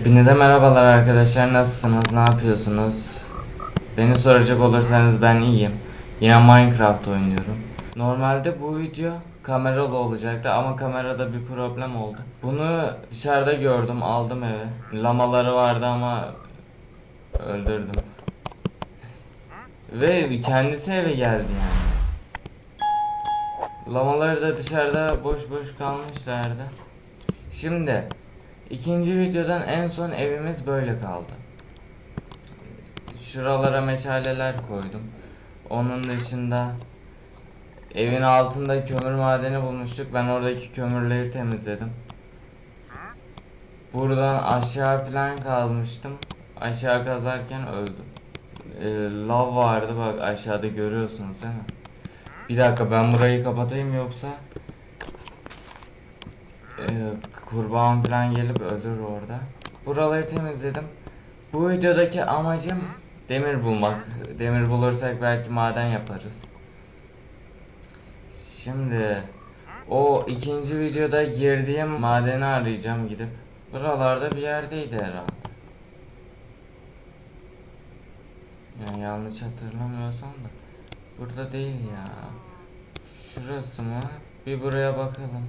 Hepinize merhabalar arkadaşlar nasılsınız ne yapıyorsunuz? Beni soracak olursanız ben iyiyim. Yine Minecraft oynuyorum. Normalde bu video kameralı olacaktı ama kamerada bir problem oldu. Bunu dışarıda gördüm aldım eve. Lamaları vardı ama öldürdüm. Ve kendisi eve geldi yani. Lamaları da dışarıda boş boş kalmışlardı. Şimdi ikinci videodan en son evimiz böyle kaldı. Şuralara meşaleler koydum. Onun dışında evin altında kömür madeni bulmuştuk. Ben oradaki kömürleri temizledim. Buradan aşağı falan kazmıştım. Aşağı kazarken öldüm. Ee, lav vardı bak aşağıda görüyorsunuz değil mi? Bir dakika ben burayı kapatayım yoksa ee, kurban falan gelip ölür orada. Buraları temizledim. Bu videodaki amacım demir bulmak. Demir bulursak belki maden yaparız. Şimdi o ikinci videoda girdiğim madeni arayacağım gidip. Buralarda bir yerdeydi herhalde. Yani yanlış hatırlamıyorsam da. Burada değil ya. Şurası mı? Bir buraya bakalım.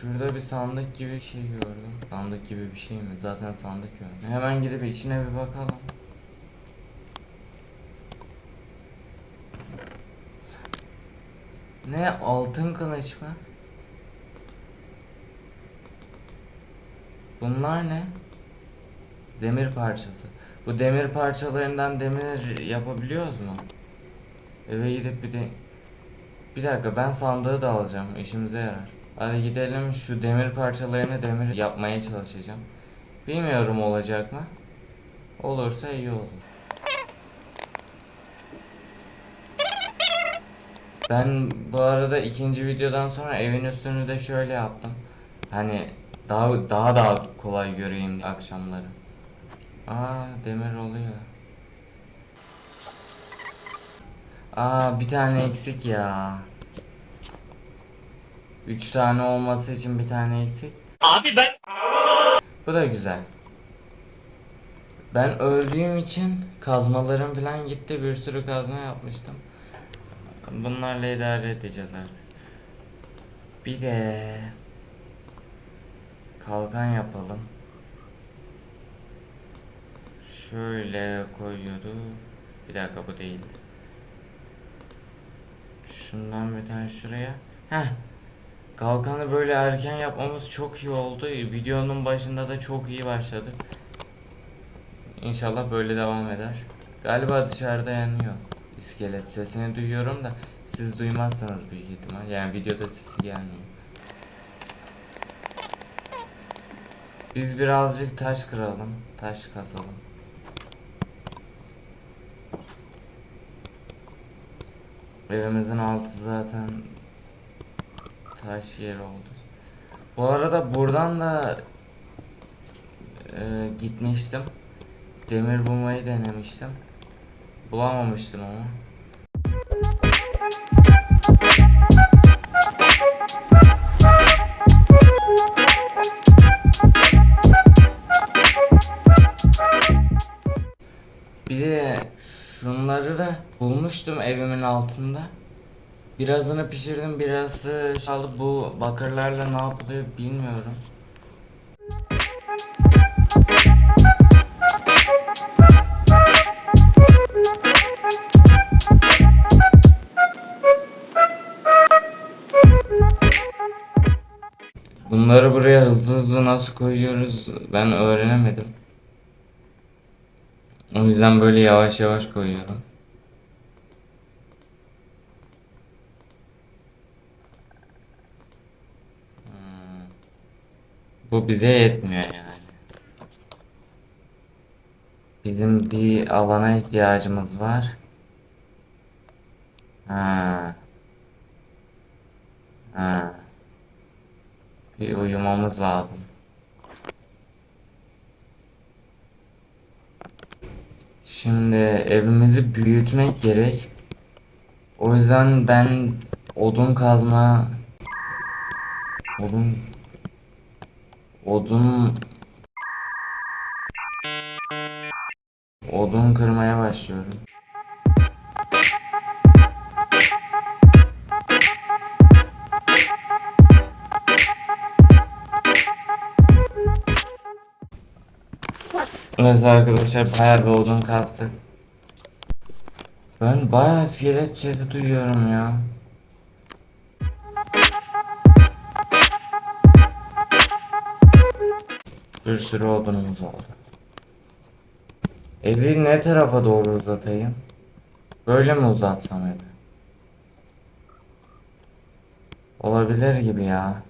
Şurada bir sandık gibi bir şey gördüm. Sandık gibi bir şey mi? Zaten sandık gördüm. Hemen gidip içine bir bakalım. Ne altın kılıç mı? Bunlar ne? Demir parçası. Bu demir parçalarından demir yapabiliyoruz mu? Eve gidip bir de bir dakika ben sandığı da alacağım işimize yarar. Hadi gidelim şu demir parçalarını demir yapmaya çalışacağım. Bilmiyorum olacak mı? Olursa iyi olur. Ben bu arada ikinci videodan sonra evin üstünü de şöyle yaptım. Hani daha daha daha kolay göreyim akşamları. Aa demir oluyor. Aa bir tane eksik ya. Üç tane olması için bir tane eksik. Abi ben Bu da güzel. Ben öldüğüm için kazmalarım falan gitti. Bir sürü kazma yapmıştım. Bunlarla idare edeceğiz artık. Bir de kalkan yapalım. Şöyle koyuyordu. Bir dakika bu değildi. Şundan bir tane şuraya. Heh. Kalkanı böyle erken yapmamız çok iyi oldu. Videonun başında da çok iyi başladık. İnşallah böyle devam eder. Galiba dışarıda yanıyor. İskelet sesini duyuyorum da siz duymazsanız büyük ihtimal. Yani videoda sesi gelmiyor. Biz birazcık taş kıralım. Taş kazalım. Evimizin altı zaten taş yer oldu. Bu arada buradan da e, gitmiştim. Demir bulmayı denemiştim. Bulamamıştım ama. Bir de şunları da bulmuştum evimin altında. Birazını pişirdim, birazı çalıp bu bakırlarla ne yapılıyor bilmiyorum. Bunları buraya hızlı hızlı nasıl koyuyoruz ben öğrenemedim. O yüzden böyle yavaş yavaş koyuyorum. Bu bize yetmiyor yani. Bizim bir alana ihtiyacımız var. Ha. Ha. Bir uyumamız lazım. Şimdi evimizi büyütmek gerek. O yüzden ben odun kazma odun Odun Odun kırmaya başlıyorum. Evet arkadaşlar bayağı bir odun kastık. Ben bayağı iskelet sesi duyuyorum ya. Bir sürü odunumuz oldu. Evi ne tarafa doğru uzatayım? Böyle mi uzatsam evi? Olabilir gibi ya.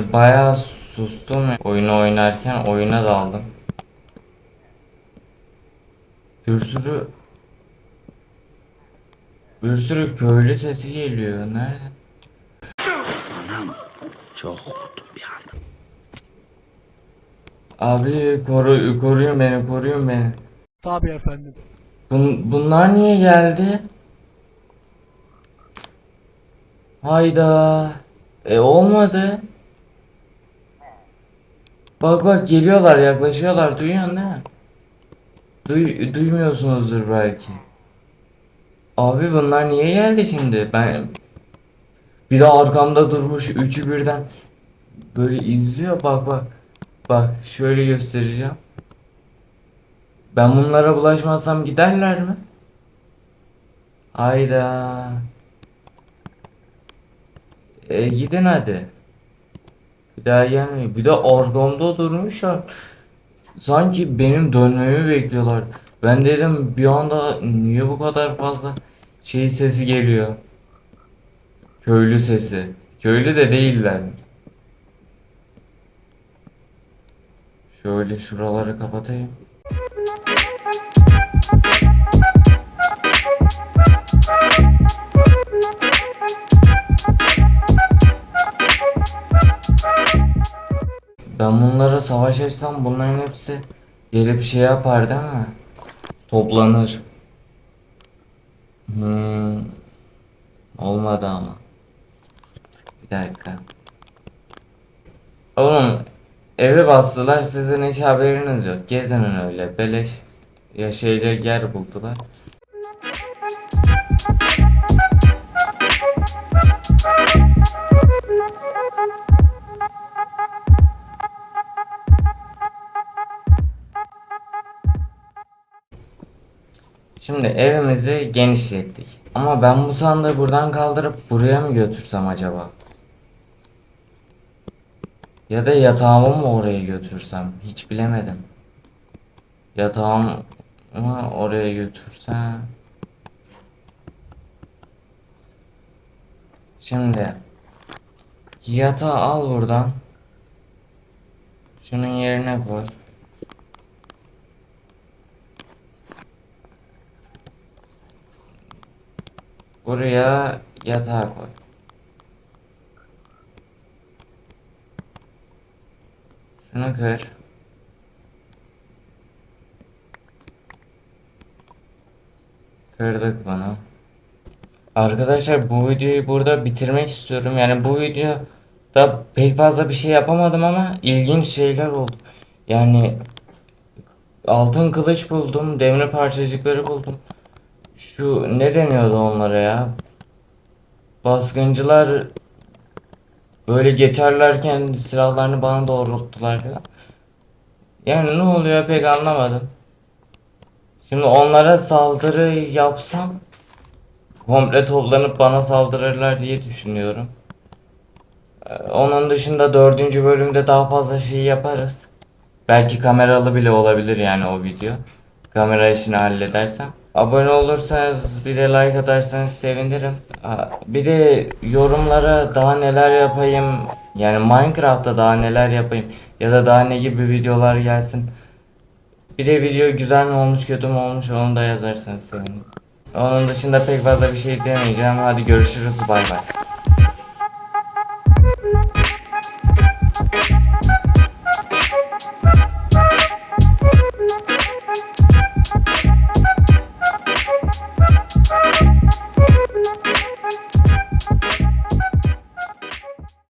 Şimdi bayağı sustum oyunu oynarken oyuna daldım. Bir sürü bir sürü köylü sesi geliyor. Nerede? Çok korktum bir anda. Abi koru koruyun beni, koruyun beni. Tabii efendim. Bun, bunlar niye geldi? Hayda. E olmadı. Bak bak geliyorlar yaklaşıyorlar duyuyorsun değil mi? Duy, duymuyorsunuzdur belki. Abi bunlar niye geldi şimdi? Ben bir de arkamda durmuş üçü birden böyle izliyor bak bak. Bak şöyle göstereceğim. Ben bunlara bulaşmazsam giderler mi? Hayda. E gidin hadi. Bir daha gelmiyor. Bir de arkamda durmuşlar. Sanki benim dönmemi bekliyorlar. Ben dedim bir anda niye bu kadar fazla şey sesi geliyor. Köylü sesi. Köylü de değiller. Şöyle şuraları kapatayım. Ben bunlara savaş açsam bunların hepsi gelip şey yapar değil mi? Toplanır. Hmm. Olmadı ama. Bir dakika. Oğlum evi bastılar sizin hiç haberiniz yok. Gezinin öyle beleş yaşayacak yer buldular. Şimdi evimizi genişlettik. Ama ben bu sandığı buradan kaldırıp buraya mı götürsem acaba? Ya da yatağımı mı oraya götürsem? Hiç bilemedim. Yatağımı oraya götürsem. Şimdi yatağı al buradan. Şunun yerine koy. Buraya yatağı koy. Şunu kır. Kırdık bunu. Arkadaşlar bu videoyu burada bitirmek istiyorum. Yani bu videoda pek fazla bir şey yapamadım ama ilginç şeyler oldu. Yani altın kılıç buldum, demir parçacıkları buldum. Şu ne deniyordu onlara ya? Baskıncılar böyle geçerlerken silahlarını bana doğrulttular falan. Yani ne oluyor pek anlamadım. Şimdi onlara saldırı yapsam komple toplanıp bana saldırırlar diye düşünüyorum. Ee, Onun dışında dördüncü bölümde daha fazla şey yaparız. Belki kameralı bile olabilir yani o video. Kamera işini halledersem. Abone olursanız bir de like atarsanız sevinirim. Bir de yorumlara daha neler yapayım yani Minecraft'ta daha neler yapayım ya da daha ne gibi videolar gelsin. Bir de video güzel mi olmuş kötü mü olmuş onu da yazarsanız sevinirim. Onun dışında pek fazla bir şey demeyeceğim. Hadi görüşürüz bay bay.